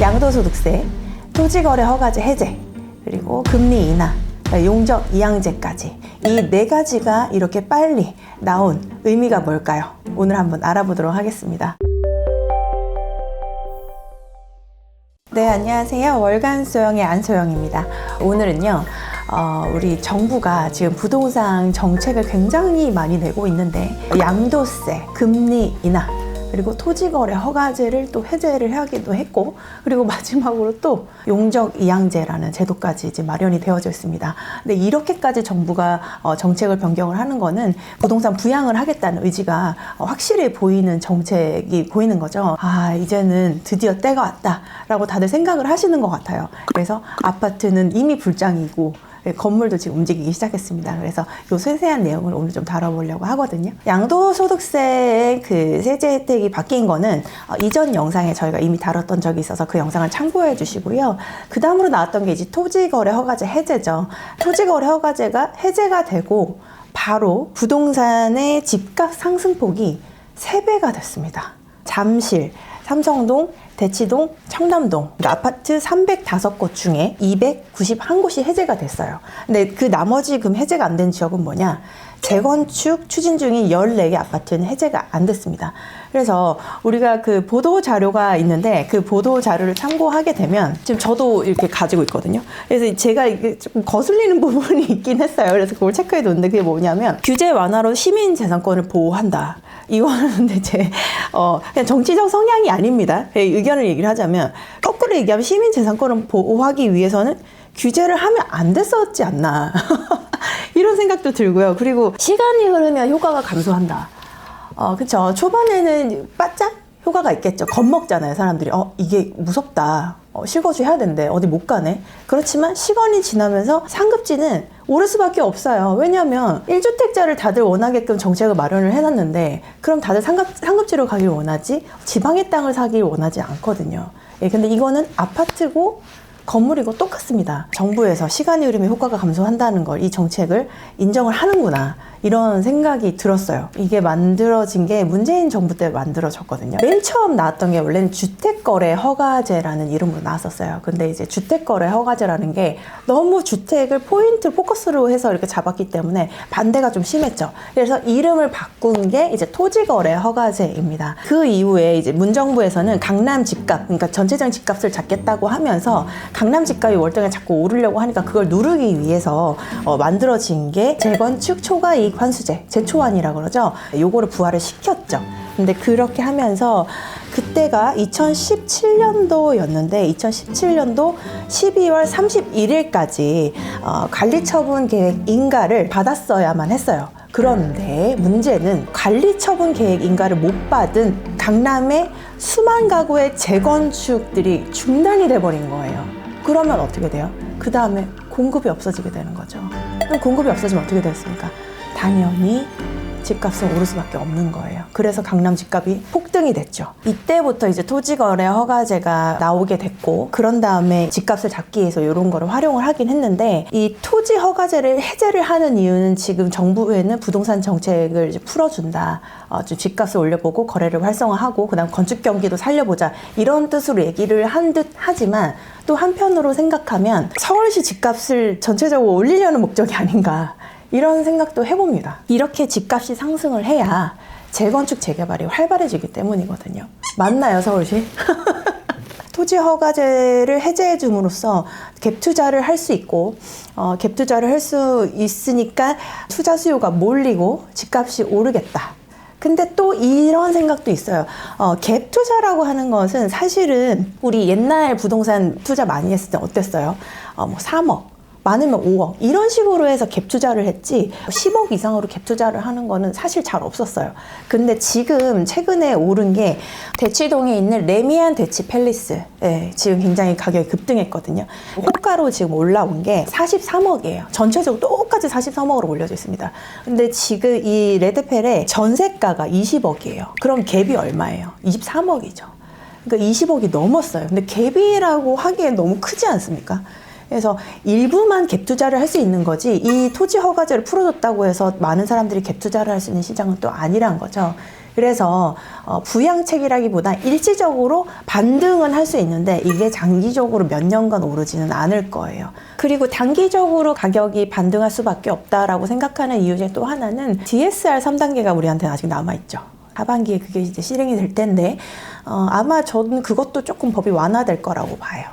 양도소득세, 토지거래 허가제 해제, 그리고 금리 인하, 용적 이양제까지 이 네 가지가 이렇게 빨리 나온 의미가 뭘까요? 오늘 한번 알아보도록 하겠습니다. 네, 안녕하세요. 월간 소영의 안소영입니다. 오늘은요, 어, 우리 정부가 지금 부동산 정책을 굉장히 많이 내고 있는데, 양도세, 금리 인하, 그리고 토지거래 허가제를 또 해제를 하기도 했고, 그리고 마지막으로 또 용적 이양제라는 제도까지 이제 마련이 되어져 있습니다. 근데 이렇게까지 정부가 어, 정책을 변경을 하는 거는 부동산 부양을 하겠다는 의지가 어, 확실히 보이는 정책이 보이는 거죠. 아, 이제는 드디어 때가 왔다라고 다들 생각을 하시는 것 같아요. 그래서 아파트는 이미 불장이고, 네, 건물도 지금 움직이기 시작했습니다. 그래서 요 세세한 내용을 오늘 좀 다뤄보려고 하거든요. 양도소득세의 그 세제 혜택이 바뀐 거는 어, 이전 영상에 저희가 이미 다뤘던 적이 있어서 그 영상을 참고해 주시고요. 그 다음으로 나왔던 게 이제 토지거래 허가제 해제죠. 토지거래 허가제가 해제가 되고 바로 부동산의 집값 상승폭이 3배가 됐습니다. 잠실, 삼성동, 대치동, 청담동 그러니까 아파트 305곳 중에 291곳이 해제가 됐어요. 근데 그 나머지 금 해제가 안 된 지역은 뭐냐? 재건축 추진 중인 14개 아파트는 해제가 안 됐습니다. 그래서 우리가 그 보도 자료가 있는데 그 보도 자료를 참고하게 되면 지금 저도 이렇게 가지고 있거든요. 그래서 제가 이게 조금 거슬리는 부분이 있긴 했어요. 그래서 그걸 체크해 뒀는데 그게 뭐냐면 규제 완화로 시민 재산권을 보호한다. 이거는 제, 어, 그냥 정치적 성향이 아닙니다. 예, 의견을 얘기를 하자면, 거꾸로 얘기하면 시민 재산권을 보호하기 위해서는 규제를 하면 안 됐었지 않나. 이런 생각도 들고요. 그리고 시간이 흐르면 효과가 감소한다. 어, 그쵸. 초반에는 바짝 효과가 있겠죠. 겁먹잖아요, 사람들이. 어, 이게 무섭다. 어, 실거주 해야 된대. 어디 못 가네. 그렇지만 시간이 지나면서 상급지는 오를 수밖에 없어요. 왜냐하면 1주택자를 다들 원하게끔 정책을 마련을 해놨는데 그럼 다들 상급, 상급지로 가길 원하지 지방의 땅을 사길 원하지 않거든요. 예, 근데 이거는 아파트고 건물이고 똑같습니다. 정부에서 시간이 흐르면 효과가 감소한다는 걸 이 정책을 인정을 하는구나. 이런 생각이 들었어요. 이게 만들어진 게 문재인 정부 때 만들어졌거든요. 맨 처음 나왔던 게 원래는 주택거래 허가제라는 이름으로 나왔었어요. 근데 이제 주택거래 허가제라는 게 너무 주택을 포인트 포커스로 해서 이렇게 잡았기 때문에 반대가 좀 심했죠. 그래서 이름을 바꾼 게 이제 토지거래 허가제입니다. 그 이후에 이제 문정부에서는 강남 집값, 그러니까 전체적인 집값을 잡겠다고 하면서 강남 집값이 월등히 자꾸 오르려고 하니까 그걸 누르기 위해서 어, 만들어진 게 재건축 초과이익 환수제, 제초안이라고 그러죠. 요거를 부활을 시켰죠. 근데 그렇게 하면서 그때가 2017년도였는데 2017년도 12월 31일까지 어, 관리처분 계획 인가를 받았어야만 했어요. 그런데 문제는 관리처분 계획 인가를 못 받은 강남의 수만 가구의 재건축들이 중단이 돼버린 거예요. 그러면 어떻게 돼요? 그 다음에 공급이 없어지게 되는 거죠. 그럼 공급이 없어지면 어떻게 됐습니까? 당연히 집값은 오를 수밖에 없는 거예요. 그래서 강남 집값이 폭등이 됐죠. 이때부터 이제 토지거래 허가제가 나오게 됐고, 그런 다음에 집값을 잡기 위해서 이런 거를 활용을 하긴 했는데, 이 토지 허가제를 해제를 하는 이유는 지금 정부에는 부동산 정책을 풀어준다. 어, 좀 집값을 올려보고 거래를 활성화하고, 그 다음 건축 경기도 살려보자. 이런 뜻으로 얘기를 한 듯 하지만, 또 한편으로 생각하면 서울시 집값을 전체적으로 올리려는 목적이 아닌가. 이런 생각도 해봅니다. 이렇게 집값이 상승을 해야 재건축 재개발이 활발해지기 때문이거든요. 맞나요, 서울시? 토지 허가제를 해제해 줌으로써 갭 투자를 할 수 있고 어, 갭 투자를 할 수 있으니까 투자 수요가 몰리고 집값이 오르겠다. 근데 또 이런 생각도 있어요. 어, 갭 투자라고 하는 것은 사실은 우리 옛날 부동산 투자 많이 했을 때 어땠어요? 어, 뭐 3억, 많으면 5억 이런 식으로 해서 갭 투자를 했지 10억 이상으로 갭 투자를 하는 거는 사실 잘 없었어요. 근데 지금 최근에 오른 게 대치동에 있는 레미안 대치 팰리스 예, 지금 굉장히 가격이 급등했거든요. 호가로 지금 올라온 게 43억이에요. 전체적으로 똑같이 43억으로 올려져 있습니다. 근데 지금 이 레드펠의 전세가가 20억이에요. 그럼 갭이 얼마예요? 23억이죠. 그러니까 20억이 넘었어요. 근데 갭이라고 하기엔 너무 크지 않습니까? 그래서 일부만 갭 투자를 할 수 있는 거지 이 토지 허가제를 풀어줬다고 해서 많은 사람들이 갭 투자를 할 수 있는 시장은 또 아니란 거죠. 그래서 어, 부양책이라기보다 일시적으로 반등은 할 수 있는데 이게 장기적으로 몇 년간 오르지는 않을 거예요. 그리고 단기적으로 가격이 반등할 수밖에 없다라고 생각하는 이유 중에 또 하나는 DSR 3단계가 우리한테 아직 남아있죠. 하반기에 그게 이제 실행이 될 텐데 어, 아마 저는 그것도 조금 법이 완화될 거라고 봐요.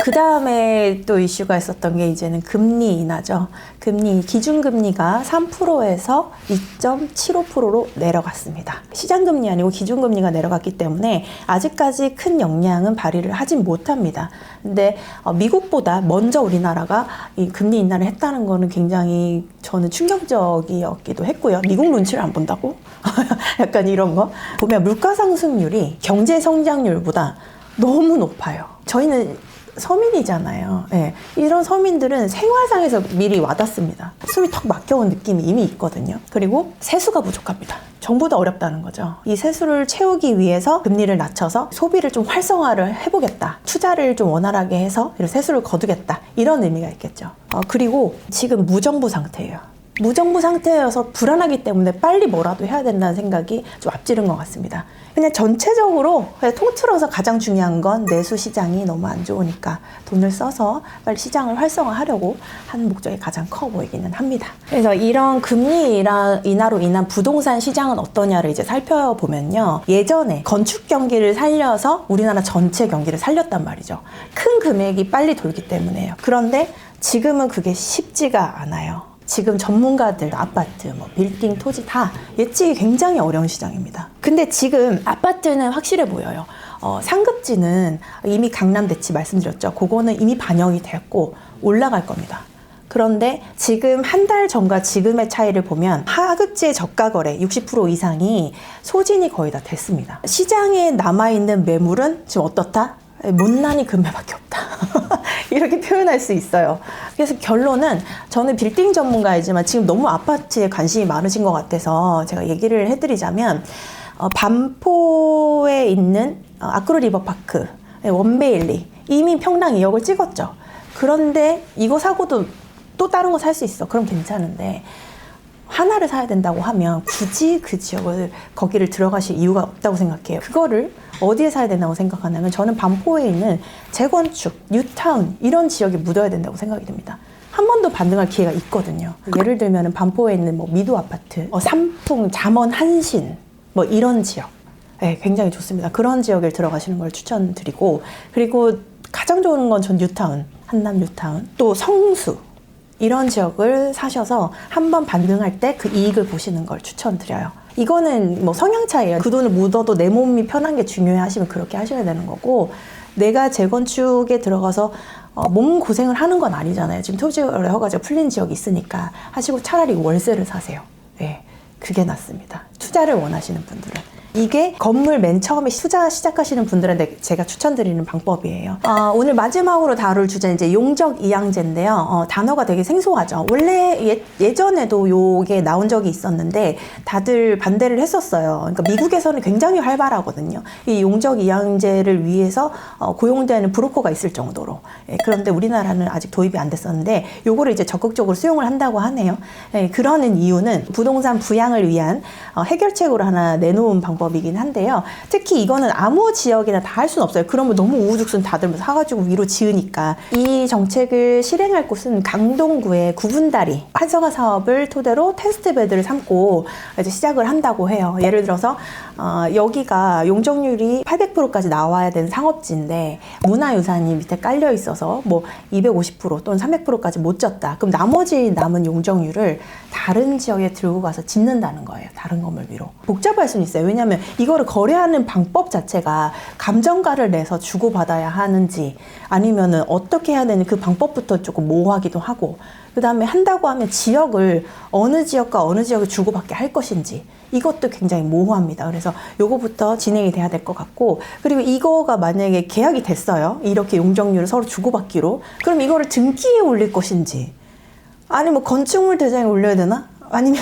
그 다음에 또 이슈가 있었던 게 이제는 금리 인하죠. 금리, 기준금리가 3%에서 2.75%로 내려갔습니다. 시장금리 아니고 기준금리가 내려갔기 때문에 아직까지 큰 영향은 발휘를 하진 못합니다. 근데 어, 미국보다 먼저 우리나라가 이 금리 인하를 했다는 거는 굉장히 저는 충격적이었기도 했고요. 미국 눈치를 안 본다고? 약간 이런 거. 보면 물가 상승률이 경제 성장률보다 너무 높아요. 저희는 서민이잖아요. 예. 이런 서민들은 생활상에서 미리 와닿습니다. 숨이 턱 막혀온 느낌이 이미 있거든요. 그리고 세수가 부족합니다. 정부도 어렵다는 거죠. 이 세수를 채우기 위해서 금리를 낮춰서 소비를 좀 활성화를 해보겠다. 투자를 좀 원활하게 해서 이런 세수를 거두겠다. 이런 의미가 있겠죠. 어, 그리고 지금 무정부 상태예요. 무정부 상태여서 불안하기 때문에 빨리 뭐라도 해야 된다는 생각이 좀 앞지른 것 같습니다. 그냥 전체적으로 그냥 통틀어서 가장 중요한 건 내수 시장이 너무 안 좋으니까 돈을 써서 빨리 시장을 활성화하려고 하는 목적이 가장 커 보이기는 합니다. 그래서 이런 금리 인하- 인하로 인한 부동산 시장은 어떠냐를 이제 살펴보면요. 예전에 건축 경기를 살려서 우리나라 전체 경기를 살렸단 말이죠. 큰 금액이 빨리 돌기 때문에요. 그런데 지금은 그게 쉽지가 않아요. 지금 전문가들 아파트, 뭐 빌딩, 토지 다 예측이 굉장히 어려운 시장입니다. 근데 지금 아파트는 확실해 보여요. 어, 상급지는 이미 강남 대치 말씀드렸죠. 그거는 이미 반영이 됐고 올라갈 겁니다. 그런데 지금 한 달 전과 지금의 차이를 보면 하급지의 저가 거래 60% 이상이 소진이 거의 다 됐습니다. 시장에 남아있는 매물은 지금 어떻다? 못난이 금매밖에 없다. 이렇게 표현할 수 있어요. 그래서 결론은 저는 빌딩 전문가이지만 지금 너무 아파트에 관심이 많으신 것 같아서 제가 얘기를 해드리자면 어, 반포에 있는 어, 아크로 리버파크 원베일리 이미 평당 2억을 찍었죠. 그런데 이거 사고도 또 다른 거 살 수 있어. 그럼 괜찮은데 하나를 사야 된다고 하면 굳이 그 지역을 거기를 들어가실 이유가 없다고 생각해요. 그거를 어디에 사야 된다고 생각하냐면 저는 반포에 있는 재건축, 뉴타운 이런 지역에 묻어야 된다고 생각이 듭니다. 한 번 더 반등할 기회가 있거든요. 예를 들면 반포에 있는 뭐 미도 아파트, 어, 삼풍, 잠원, 한신 뭐 이런 지역. 네, 굉장히 좋습니다. 그런 지역에 들어가시는 걸 추천드리고 그리고 가장 좋은 건 전 뉴타운, 한남 뉴타운, 또 성수 이런 지역을 사셔서 한 번 반등할 때 그 이익을 보시는 걸 추천드려요. 이거는 뭐 성향 차이예요. 그 돈을 묻어도 내 몸이 편한 게 중요해 하시면 그렇게 하셔야 되는 거고 내가 재건축에 들어가서 어, 몸 고생을 하는 건 아니잖아요. 지금 토지 거래 허가제가 풀린 지역이 있으니까 하시고 차라리 월세를 사세요. 네, 그게 낫습니다. 투자를 원하시는 분들은. 이게 건물 맨 처음에 투자 시작하시는 분들한테 제가 추천드리는 방법이에요. 어, 오늘 마지막으로 다룰 주제는 이제 용적 이양제인데요. 어, 단어가 되게 생소하죠. 원래 예, 예전에도 요게 나온 적이 있었는데 다들 반대를 했었어요. 그러니까 미국에서는 굉장히 활발하거든요. 이 용적 이양제를 위해서 어, 고용되는 브로커가 있을 정도로. 예, 그런데 우리나라는 아직 도입이 안 됐었는데 요거를 이제 적극적으로 수용을 한다고 하네요. 예, 그러는 이유는 부동산 부양을 위한 어, 해결책으로 하나 내놓은 방법 이긴 한데요. 특히 이거는 아무 지역이나 다 할 수는 없어요. 그러면 너무 우후죽순 다들 사가지고 위로 지으니까 이 정책을 실행할 곳은 강동구의 구분다리 활성화 사업을 토대로 테스트 베드를 삼고 이제 시작을 한다고 해요. 예를 들어서 어, 여기가 용적률이 800%까지 나와야 되는 상업지인데 문화유산이 밑에 깔려 있어서 뭐 250% 또는 300%까지 못 졌다. 그럼 나머지 남은 용적률을 다른 지역에 들고 가서 짓는다는 거예요. 다른 건물 위로. 복잡할 수는 있어요. 왜냐하면 이거를 거래하는 방법 자체가 감정가를 내서 주고받아야 하는지 아니면은 어떻게 해야 되는 그 방법부터 조금 모호하기도 하고 그 다음에 한다고 하면 지역을 어느 지역과 어느 지역을 주고받게 할 것인지 이것도 굉장히 모호합니다. 그래서 요거부터 진행이 돼야 될 것 같고 그리고 이거가 만약에 계약이 됐어요. 이렇게 용적률을 서로 주고받기로 그럼 이거를 등기에 올릴 것인지 아니 뭐 건축물 대장에 올려야 되나? 아니면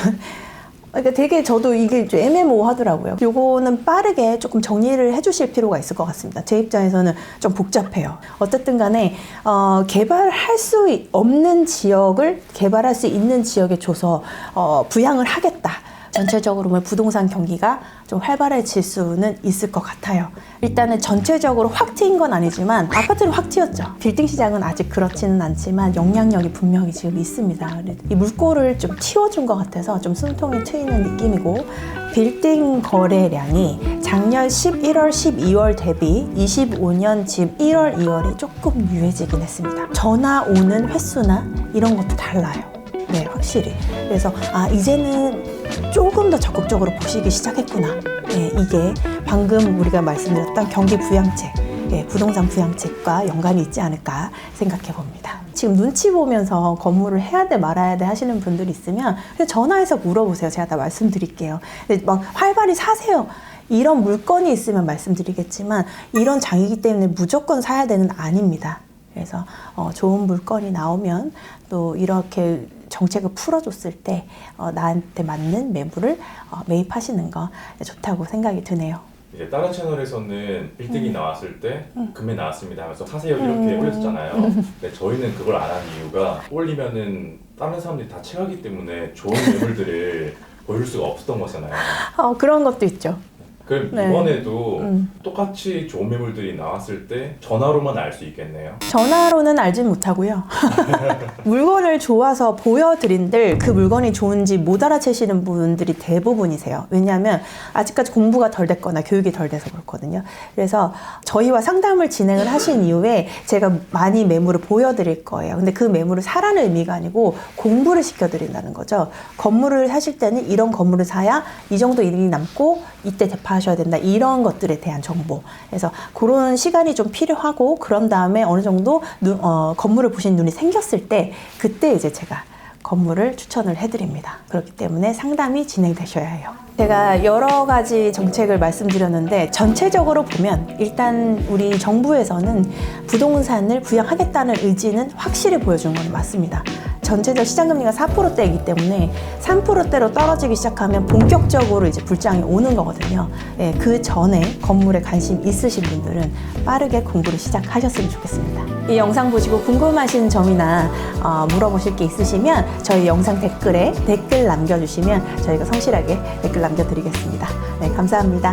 그러니까 되게 저도 이게 좀 애매모호하더라고요. 요거는 빠르게 조금 정리를 해주실 필요가 있을 것 같습니다. 제 입장에서는 좀 복잡해요. 어쨌든 간에 어, 개발할 수 없는 지역을 개발할 수 있는 지역에 줘서 어, 부양을 하겠다. 전체적으로 보면 부동산 경기가 좀 활발해질 수는 있을 것 같아요. 일단은 전체적으로 확 트인 건 아니지만 아파트는 확 튀었죠. 빌딩 시장은 아직 그렇지는 않지만 영향력이 분명히 지금 있습니다. 이 물꼬를 좀 틔워준 것 같아서 좀 숨통이 트이는 느낌이고 빌딩 거래량이 작년 11월, 12월 대비 25년 지금 1월, 2월이 조금 유해지긴 했습니다. 전화 오는 횟수나 이런 것도 달라요. 네, 확실히. 그래서 아 이제는 조금 더 적극적으로 보시기 시작했구나. 네, 이게 방금 우리가 말씀드렸던 경기 부양책, 네, 부동산 부양책과 연관이 있지 않을까 생각해 봅니다. 지금 눈치 보면서 건물을 해야 돼 말아야 돼 하시는 분들이 있으면 전화해서 물어보세요. 제가 다 말씀드릴게요. 막 활발히 사세요. 이런 물건이 있으면 말씀드리겠지만 이런 장이기 때문에 무조건 사야 되는 아닙니다. 그래서 어, 좋은 물건이 나오면 또 이렇게 정책을 풀어줬을 때 어, 나한테 맞는 매물을 어, 매입하시는 거 좋다고 생각이 드네요. 이제 다른 채널에서는 빌딩이 나왔을 때 음. 금매 나왔습니다 하면서 사세요 이렇게 음. 올렸잖아요. 근데 저희는 그걸 안 한 이유가 올리면은 다른 사람들이 다 체하기 때문에 좋은 매물들을 보여줄 수가 없었던 거잖아요. 어, 그런 것도 있죠. 그럼 네. 이번에도 음. 똑같이 좋은 매물들이 나왔을 때 전화로만 알 수 있겠네요. 전화로는 알진 못하고요. 물건을 좋아서 보여드린들 그 물건이 좋은지 못 알아채시는 분들이 대부분이세요. 왜냐하면 아직까지 공부가 덜 됐거나 교육이 덜 돼서 그렇거든요. 그래서 저희와 상담을 진행을 하신 이후에 제가 많이 매물을 보여드릴 거예요. 근데 그 매물을 사라는 의미가 아니고 공부를 시켜드린다는 거죠. 건물을 사실 때는 이런 건물을 사야 이 정도 이익이 남고 이때 대파 하셔야 된다. 이런 것들에 대한 정보. 그래서 그런 시간이 좀 필요하고 그런 다음에 어느 정도 눈- 어, 건물을 보신 눈이 생겼을 때 그때 이제 제가 건물을 추천을 해드립니다. 그렇기 때문에 상담이 진행되셔야 해요. 제가 여러 가지 정책을 말씀드렸는데 전체적으로 보면 일단 우리 정부에서는 부동산을 부양하겠다는 의지는 확실히 보여준 건 맞습니다. 전체적 시장 금리가 4%대이기 때문에 3%대로 떨어지기 시작하면 본격적으로 이제 불장이 오는 거거든요. 예, 그 전에 건물에 관심 있으신 분들은 빠르게 공부를 시작하셨으면 좋겠습니다. 이 영상 보시고 궁금하신 점이나 어, 물어보실 게 있으시면 저희 영상 댓글에 댓글 남겨주시면 저희가 성실하게 댓글 남겨드리겠습니다. 네, 감사합니다.